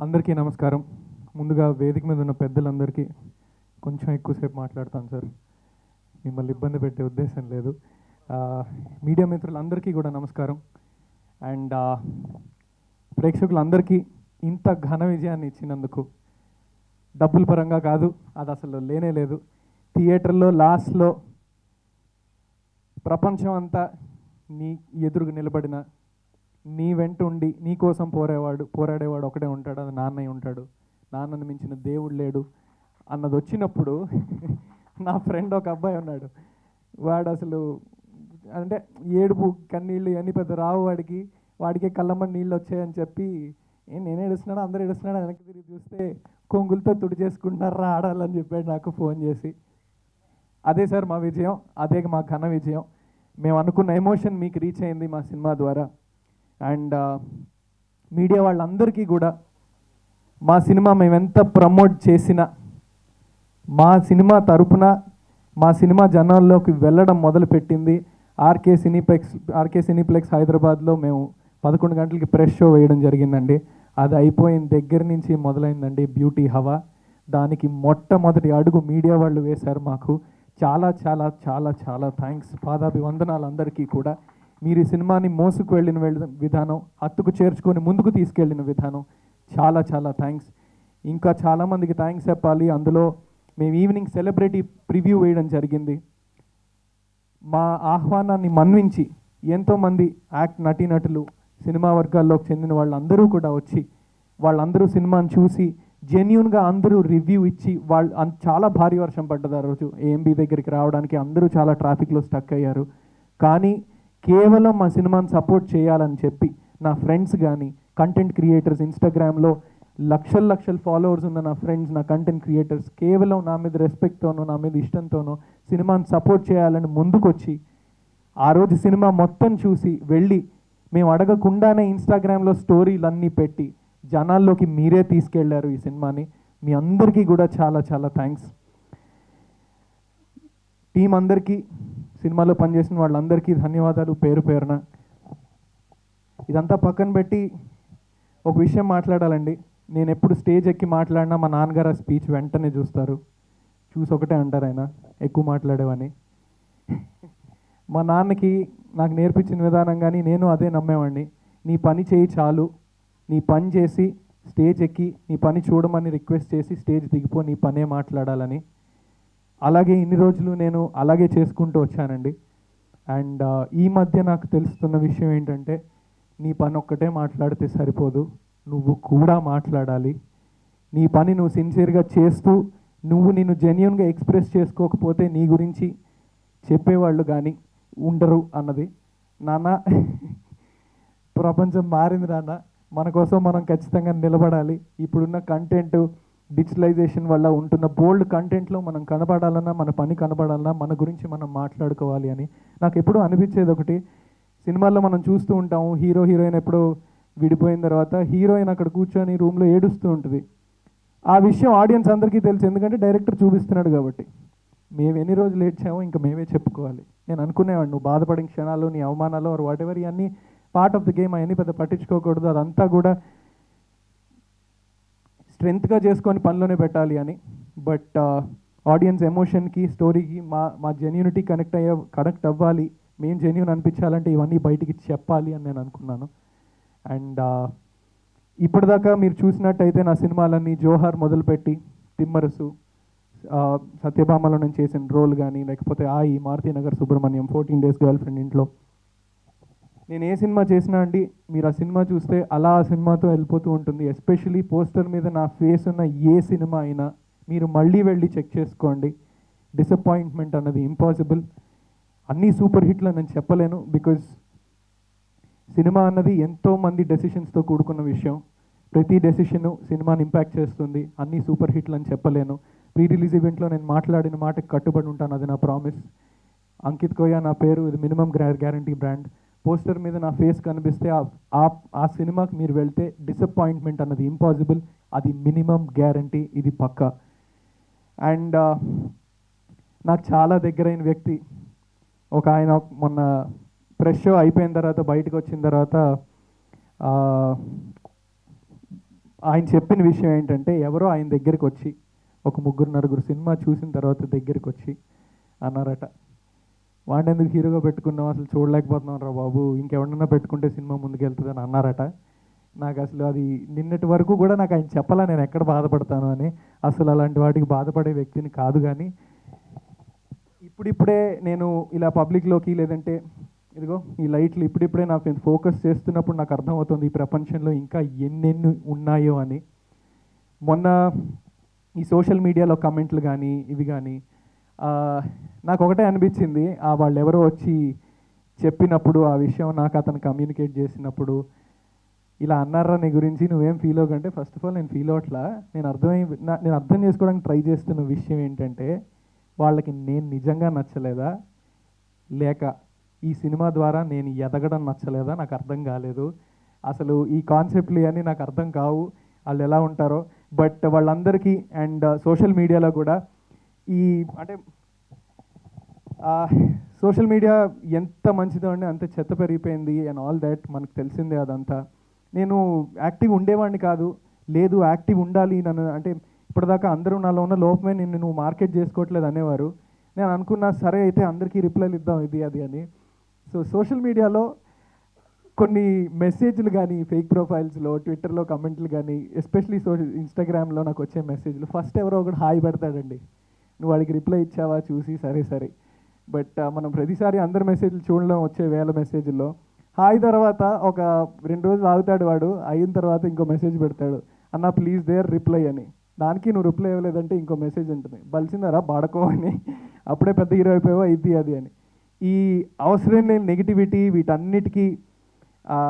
అందరికీ నమస్కారం. ముందుగా వేదిక మీద ఉన్న పెద్దలందరికీ కొంచెం ఎక్కువసేపు మాట్లాడతాను సార్. మిమ్మల్ని ఇబ్బంది పెట్టే ఉద్దేశం లేదు. మీడియా మిత్రులందరికీ కూడా నమస్కారం. అండ్ ప్రేక్షకులందరికీ ఇంత ఘన విజయాన్ని ఇచ్చినందుకు డబ్బుల పరంగా కాదు అది అసలు లేనే లేదు. థియేటర్లో లాస్ట్లో ప్రపంచం అంతా నీ ఎదురుగా నిలబడిన నీ వెంట ఉండి నీ కోసం పోరేవాడు పోరాడేవాడు ఒకడే ఉంటాడు అది నాన్నయ్య ఉంటాడు. నాన్నను మించిన దేవుడు లేడు. అన్నది వచ్చినప్పుడు నా ఫ్రెండ్ ఒక అబ్బాయి ఉన్నాడు. వాడు అసలు అంటే ఏడుపు కన్నీళ్ళు ఇవన్నీ పెద్ద రావు వాడికి. వాడికే కళ్ళమ్మని నీళ్ళు వచ్చాయని చెప్పి నేను ఏడుస్తున్నాడు అందరూ ఏడుస్తున్నాడు వెనక్కి తిరిగి చూస్తే కొంగులతో తుడి చేసుకుంటున్నారా? ఆడాలని చెప్పాడు నాకు ఫోన్ చేసి. అదే సార్ మా విజయం అదే మా ఘన విజయం. మేము అనుకున్న ఎమోషన్ మీకు రీచ్ అయింది మా సినిమా ద్వారా. అండ్ మీడియా వాళ్ళందరికీ కూడా మా సినిమా మేము ఎంత ప్రమోట్ చేసినా మా సినిమా తరపున మా సినిమా జనాల్లోకి వెళ్ళడం మొదలుపెట్టింది. ఆర్కే సినీప్లెక్స్ ఆర్కే సినీప్లెక్స్ హైదరాబాద్లో మేము పదకొండు గంటలకి ప్రెస్ షో వేయడం జరిగిందండి. అది అయిపోయిన దగ్గర నుంచి మొదలైందండి బ్యూటీ హవా. దానికి మొట్టమొదటి అడుగు మీడియా వాళ్ళు వేశారు మాకు. చాలా చాలా చాలా చాలా థ్యాంక్స్. పాదాభివందనాలు అందరికీ కూడా. మీరు ఈ సినిమాని మోసుకు వెళ్ళిన వెళ్ళ విధానం హత్తుకు చేర్చుకొని ముందుకు తీసుకెళ్ళిన విధానం. చాలా చాలా థ్యాంక్స్ ఇంకా చాలామందికి థ్యాంక్స్ చెప్పాలి. అందులో మేము ఈవినింగ్ సెలబ్రిటీ ప్రివ్యూ వేయడం జరిగింది. మా ఆహ్వానాన్ని మన్వించి ఎంతోమంది యాక్ట్ నటీనటులు సినిమా వర్గాల్లోకి చెందిన వాళ్ళందరూ కూడా వచ్చి వాళ్ళందరూ సినిమాని చూసి జెన్యున్గా అందరూ రివ్యూ ఇచ్చి వాళ్ళు అన్- చాలా భారీ వర్షం పడ్డది ఆ రోజు. ఏఎంబీ దగ్గరికి రావడానికి అందరూ చాలా ట్రాఫిక్లో స్టక్ అయ్యారు. కానీ కేవలం మా సినిమాని సపోర్ట్ చేయాలని చెప్పి నా ఫ్రెండ్స్ కానీ కంటెంట్ క్రియేటర్స్ ఇన్స్టాగ్రామ్లో లక్షల లక్షల ఫాలోవర్స్ ఉన్న నా ఫ్రెండ్స్ నా కంటెంట్ క్రియేటర్స్ కేవలం నా మీద రెస్పెక్ట్తోనో నా మీద ఇష్టంతోనో సినిమాని సపోర్ట్ చేయాలని ముందుకొచ్చి ఆ రోజు సినిమా మొత్తం చూసి వెళ్ళి మేము అడగకుండానే ఇన్స్టాగ్రామ్లో స్టోరీలన్నీ పెట్టి జనాల్లోకి మీరే తీసుకెళ్ళారు ఈ సినిమాని. మీ అందరికీ కూడా చాలా చాలా థ్యాంక్స్ టీం అందరికీ సినిమాలో పనిచేసిన వాళ్ళందరికీ ధన్యవాదాలు పేరు పేరున. ఇదంతా పక్కన పెట్టి ఒక విషయం మాట్లాడాలండి. నేను ఎప్పుడు స్టేజ్ ఎక్కి మాట్లాడినా మా నాన్నగారు ఆ స్పీచ్ వెంటనే చూస్తారు. చూసి ఒకటే అంటారు ఆయన ఎక్కువ మాట్లాడేవని మా నాన్నకి నాకు నేర్పించిన విధానం కానీ నేను అదే నమ్మేవాడిని. నీ పని చేయి చాలు. నీ పని చేసి స్టేజ్ ఎక్కి నీ పని చూడమని రిక్వెస్ట్ చేసి స్టేజ్ దిగిపో నీ పనే మాట్లాడాలని. అలాగే ఇన్ని రోజులు నేను అలాగే చేసుకుంటూ వచ్చానండి. అండ్ ఈ మధ్య నాకు తెలుస్తున్న విషయం ఏంటంటే నీ పని ఒక్కటే మాట్లాడితే సరిపోదు. నువ్వు కూడా మాట్లాడాలి. నీ పని నువ్వు సిన్సియర్గా చేస్తూ నువ్వు నిన్ను జెన్యున్గా ఎక్స్ప్రెస్ చేసుకోకపోతే నీ గురించి చెప్పేవాళ్ళు కానీ ఉండరు అన్నది. నాన్న ప్రపంచం మారింది నాన్న. మన కోసం మనం ఖచ్చితంగా నిలబడాలి. ఇప్పుడున్న కంటెంట్ డిజిటలైజేషన్ వల్ల ఉంటున్న బోల్డ్ కంటెంట్లో మనం కనపడాలన్నా మన పని కనపడాలన్నా మన గురించి మనం మాట్లాడుకోవాలి అని నాకు ఎప్పుడూ అనిపించేది ఒకటి. సినిమాల్లో మనం చూస్తూ ఉంటాము హీరో హీరోయిన్ ఎప్పుడో విడిపోయిన తర్వాత హీరోయిన్ అక్కడ కూర్చొని రూమ్లో ఏడుస్తూ ఉంటుంది. ఆ విషయం ఆడియన్స్ అందరికీ తెలుసు ఎందుకంటే డైరెక్టర్ చూపిస్తున్నాడు కాబట్టి. మేము ఎన్ని రోజులు ఏడ్చామో ఇంకా మేమే చెప్పుకోవాలి. నేను అనుకునేవాడు నువ్వు బాధపడిన క్షణాలు నీ అవమానాలు ఆర్ వాట్ ఎవర్ ఇవన్నీ పార్ట్ ఆఫ్ ద గేమ్ అవన్నీ పెద్ద పట్టించుకోకూడదు అదంతా కూడా స్ట్రెంగ్త్గా చేసుకొని పనిలోనే పెట్టాలి అని. బట్ ఆడియన్స్ ఎమోషన్కి స్టోరీకి మా మా జెన్యూనిటీ కనెక్ట్ అయ్యే కనెక్ట్ అవ్వాలి. మేము జెన్యూన్ అనిపించాలంటే ఇవన్నీ బయటికి చెప్పాలి అని నేను అనుకున్నాను. అండ్ ఇప్పటిదాకా మీరు చూసినట్టయితే నా సినిమాలన్నీ జోహార్ మొదలుపెట్టి తిమ్మరసు సత్యభామలో నేను చేసిన రోల్ కానీ లేకపోతే ఆయి Maruthinagar Subramanyam fourteen days girlfriend ఇంట్లో నేను ఏ సినిమా చేసినా అండి మీరు ఆ సినిమా చూస్తే అలా ఆ సినిమాతో వెళ్ళిపోతూ ఉంటుంది. ఎస్పెషలీ పోస్టర్ మీద నా ఫేస్ ఉన్న ఏ సినిమా అయినా మీరు మళ్ళీ వెళ్ళి చెక్ చేసుకోండి. డిసప్పాయింట్మెంట్ అన్నది ఇంపాసిబుల్ అన్నీ సూపర్ హిట్లు నేను చెప్పలేను బికాజ్ సినిమా అన్నది ఎంతో మంది డెసిషన్స్తో కూడుకున్న విషయం. ప్రతి డెసిషన్ సినిమాని ఇంపాక్ట్ చేస్తుంది. అన్ని సూపర్ హిట్లు అని చెప్పలేను. ప్రీ రిలీజ్ ఈవెంట్లో నేను మాట్లాడిన మాటకి కట్టుబడి ఉంటాను అది నా ప్రామిస్ అంకిత్ కోయా నా పేరు ఇది మినిమం గ్యారంటీ బ్రాండ్ పోస్టర్ మీద నా ఫేస్ కనిపిస్తే ఆ- ఆ సినిమాకి మీరు వెళ్తే డిసప్పాయింట్మెంట్ అన్నది ఇంపాసిబుల్ అది మినిమం గ్యారంటీ ఇది పక్కా. అండ్ uh, నాకు చాలా దగ్గరైన వ్యక్తి ఒక ఆయన మొన్న ప్రెస్ షో అయిపోయిన తర్వాత బయటకు వచ్చిన తర్వాత ఆయన చెప్పిన విషయం ఏంటంటే ఎవరో ఆయన దగ్గరికి వచ్చి ఒక ముగ్గురు నలుగురు సినిమా చూసిన తర్వాత దగ్గరికి వచ్చి అన్నారట. వాడిని ఎందుకు హీరోగా పెట్టుకున్నాం అసలు చూడలేకపోతున్నాం రా బాబు. ఇంకెవడన్నా పెట్టుకుంటే సినిమా ముందుకెళ్తుందని అన్నారట. నాకు అసలు అది నిన్నటి వరకు కూడా నాకు ఆయన చెప్పాలా నేను ఎక్కడ బాధపడతాను అని. అసలు అలాంటి వాటికి బాధపడే వ్యక్తిని కాదు కానీ ఇప్పుడిప్పుడే నేను ఇలా పబ్లిక్లోకి లేదంటే ఇదిగో ఈ లైట్లు ఇప్పుడిప్పుడే నాకు ఫోకస్ చేస్తున్నప్పుడు నాకు అర్థమవుతుంది ఈ ప్రపంచంలో ఇంకా ఎన్నెన్ని ఉన్నాయో అని. మొన్న ఈ సోషల్ మీడియాలో కమెంట్లు కానీ ఇవి కానీ నాకు ఒకటే అనిపించింది. ఆ వాళ్ళు ఎవరో వచ్చి చెప్పినప్పుడు ఆ విషయం నాకు అతను కమ్యూనికేట్ చేసినప్పుడు ఇలా అన్నారా నీ గురించి? నువ్వేం ఫీల్ అవ్వకంటే ఫస్ట్ ఆఫ్ ఆల్ నేను ఫీల్ అవట్లా నేను అర్థమై నేను అర్థం చేసుకోవడానికి ట్రై చేస్తున్న విషయం ఏంటంటే వాళ్ళకి నేను నిజంగా నచ్చలేదా? లేక ఈ సినిమా ద్వారా నేను ఎదగడం నచ్చలేదా? నాకు అర్థం కాలేదు. అసలు ఈ కాన్సెప్ట్లు ఇవన్నీ నాకు అర్థం కావు. వాళ్ళు ఎలా ఉంటారో. బట్ వాళ్ళందరికీ అండ్ సోషల్ మీడియాలో కూడా ఈ అంటే సోషల్ మీడియా ఎంత మంచిదో అండి అంత చెత్త పెరిగిపోయింది అండ్ ఆల్ దాట్ మనకు తెలిసిందే అదంతా. నేను యాక్టివ్ ఉండేవాడిని కాదు. లేదు యాక్టివ్ ఉండాలి నన్ను అంటే ఇప్పటిదాకా అందరూ నాలో ఉన్న లోపమే నిన్ను నువ్వు మార్కెట్ చేసుకోవట్లేదు అనేవారు. నేను అనుకున్నా సరే అయితే అందరికీ రిప్లైలు ఇద్దాం ఇది అది అని. సో సోషల్ మీడియాలో కొన్ని మెసేజ్లు కానీ ఫేక్ ప్రొఫైల్స్లో ట్విట్టర్లో కమెంట్లు కానీ ఎస్పెషలీ సోషల్ ఇన్స్టాగ్రామ్లో నాకు వచ్చే మెసేజ్లు. ఫస్ట్ ఎవరో ఒకటి హాయ్ పెడతాడండి. నువ్వు వాడికి రిప్లై ఇచ్చావా? చూసి సరే సరే. బట్ మనం ప్రతిసారి అందరి మెసేజ్లు చూడడం వచ్చే వేల మెసేజ్ల్లో హాయ్ తర్వాత ఒక రెండు రోజులు ఆగుతాడు వాడు అయిన తర్వాత ఇంకో మెసేజ్ పెడతాడు. అన్న ప్లీజ్ దేర్ రిప్లై అని. దానికి నువ్వు రిప్లై ఇవ్వలేదంటే ఇంకో మెసేజ్ ఉంటుంది. బలిసిందరా బాడకో అని. అప్పుడే పెద్ద హీరో అయిపోయావా? ఇది అది అని. ఈ అవసరం లేని నెగిటివిటీ వీటన్నిటికీ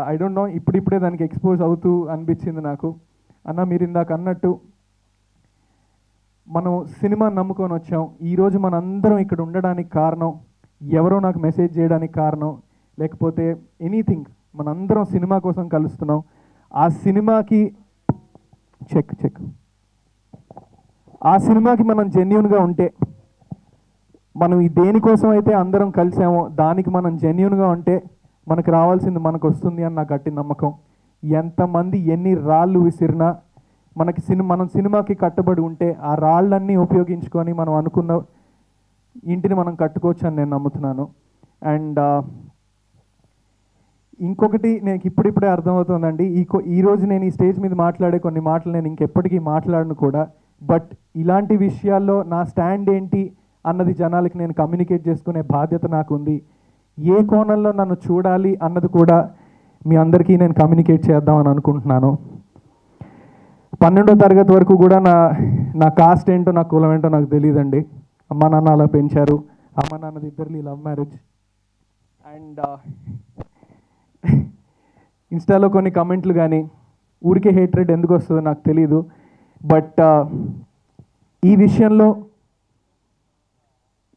ఐ డోంట్ నో ఇప్పుడిప్పుడే దానికి ఎక్స్పోజ్ అవుతూ అనిపించింది నాకు. అన్న మీరు ఇందాక అన్నట్టు మనం సినిమా నమ్ముకొని వచ్చాం. ఈరోజు మనందరం ఇక్కడ ఉండడానికి కారణం ఎవరో నాకు మెసేజ్ చేయడానికి కారణం లేకపోతే ఎనీథింగ్ మనందరం సినిమా కోసం కలుస్తున్నాం. ఆ సినిమాకి చెక్ చెక్. ఆ సినిమాకి మనం జెన్యున్గా ఉంటే మనం ఈ దేనికోసం అయితే అందరం కలిసామో దానికి మనం జెన్యున్గా ఉంటే మనకు రావాల్సింది మనకు వస్తుంది అని నా గట్టి నమ్మకం. ఎంతమంది ఎన్ని రాళ్ళు విసిరినా మనకి సినిమా మనం సినిమాకి కట్టుబడి ఉంటే ఆ రాళ్ళన్నీ ఉపయోగించుకొని మనం అనుకున్న ఇంటిని మనం కట్టుకోవచ్చు అని నేను నమ్ముతున్నాను. అండ్ ఇంకొకటి నేను ఇప్పుడిప్పుడే అర్థమవుతుందండి. ఈ ఈరోజు ఈ రోజు నేను ఈ స్టేజ్ మీద మాట్లాడే కొన్ని మాటలు నేను ఇంకెప్పటికీ మాట్లాడను కూడా. బట్ ఇలాంటి విషయాల్లో నా స్టాండ్ ఏంటి అన్నది జనాలకి నేను కమ్యూనికేట్ చేసుకునే బాధ్యత నాకు ఉంది ఏ కోణంలో నన్ను చూడాలి అన్నది కూడా మీ అందరికీ నేను కమ్యూనికేట్ చేద్దామని అనుకుంటున్నాను. పన్నెండో తరగతి వరకు కూడా నా నా కాస్ట్ ఏంటో నా కులం ఏంటో నాకు తెలియదండి అమ్మ నాన్న అలా పెంచారు. అమ్మ నాన్నది ఇద్దరిని లవ్ మ్యారేజ్ అండ్ ఇన్స్టాలో కొన్ని కమెంట్లు కానీ ఊరికే హేట్రెడ్ ఎందుకు వస్తుందో నాకు తెలియదు బట్ uh, ఈ విషయంలో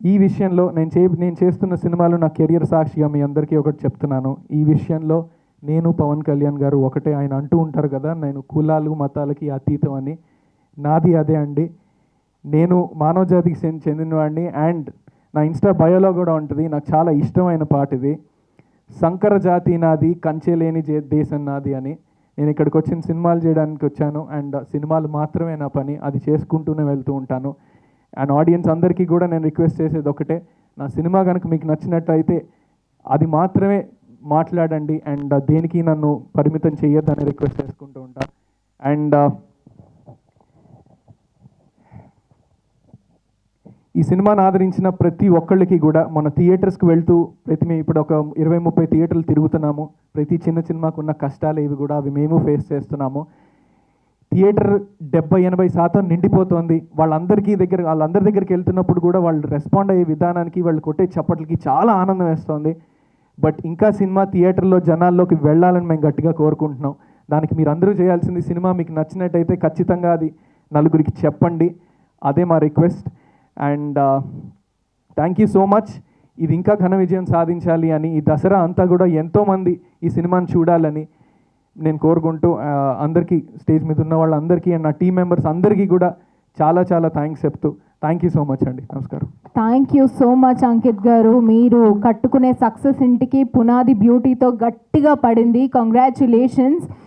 ఈ విషయంలో నేను చే నేను చేస్తున్న సినిమాలు నా కెరియర్ సాక్షిగా మీ అందరికీ ఒకటి చెప్తున్నాను. ఈ విషయంలో నేను పవన్ కళ్యాణ్ గారు ఒకటే ఆయన అంటూ ఉంటారు కదా నేను కులాలు మతాలకి అతీతం అని. నాది అదే అండి. నేను మానవ జాతికి చెందినవాడిని అండ్ నా ఇన్స్టా బయోలో కూడా ఉంటుంది నాకు చాలా ఇష్టమైన పాట ఇది. సంకర జాతి నాది కంచె లేని జే- దేశం నాది అని. నేను ఇక్కడికి వచ్చిన సినిమాలు చేయడానికి వచ్చాను అండ్ సినిమాలు మాత్రమే నా పని అది చేసుకుంటూనే వెళ్తూ ఉంటాను. అండ్ ఆడియన్స్ అందరికీ కూడా నేను రిక్వెస్ట్ చేసేది ఒకటే నా సినిమా కనుక మీకు నచ్చినట్టయితే అది మాత్రమే మాట్లాడండి అండ్ uh, దేనికి నన్ను పరిమితం చేయొద్దని రిక్వెస్ట్ చేసుకుంటూ ఉంటా. అండ్ uh, ఈ సినిమాను ఆదరించిన ప్రతి ఒక్కళ్ళకి కూడా మన థియేటర్స్కి వెళ్తూ ప్రతి మేము ఇప్పుడు ఒక ఇరవై ముప్పై థియేటర్లు తిరుగుతున్నాము. ప్రతి చిన్న సినిమాకు ఉన్న కష్టాలు ఇవి కూడా అవి మేము ఫేస్ చేస్తున్నాము. థియేటర్ డెబ్బై ఎనభై శాతం నిండిపోతుంది. వాళ్ళందరికీ దగ్గర వాళ్ళందరి దగ్గరికి వెళ్తున్నప్పుడు కూడా వాళ్ళు రెస్పాండ్ అయ్యే విధానానికి వాళ్ళు కొట్టే చప్పట్లకి చాలా ఆనందం వేస్తోంది. బట్ ఇంకా సినిమా థియేటర్లో జనాల్లోకి వెళ్ళాలని మేము గట్టిగా కోరుకుంటున్నాం. దానికి మీరు అందరూ చేయాల్సింది సినిమా మీకు నచ్చినట్టయితే ఖచ్చితంగా అది నలుగురికి చెప్పండి. అదే మా request. And thank you so much ఇది ఇంకా ఘన విజయం సాధించాలి అని ఈ దసరా అంతా కూడా ఎంతోమంది ఈ సినిమాని చూడాలని నేను కోరుకుంటూ uh, అందరికీ స్టేజ్ మీద ఉన్న వాళ్ళందరికీ అండ్ నా టీం మెంబర్స్ అందరికీ కూడా చాలా చాలా థ్యాంక్స్ చెప్తూ థ్యాంక్ యూ సో మచ్ అండి నమస్కారం thank you so much Ankit garu మీరు కట్టుకునే సక్సెస్ ఇంటికి పునాది బ్యూటీతో గట్టిగా పడింది. కంగ్రాచులేషన్స్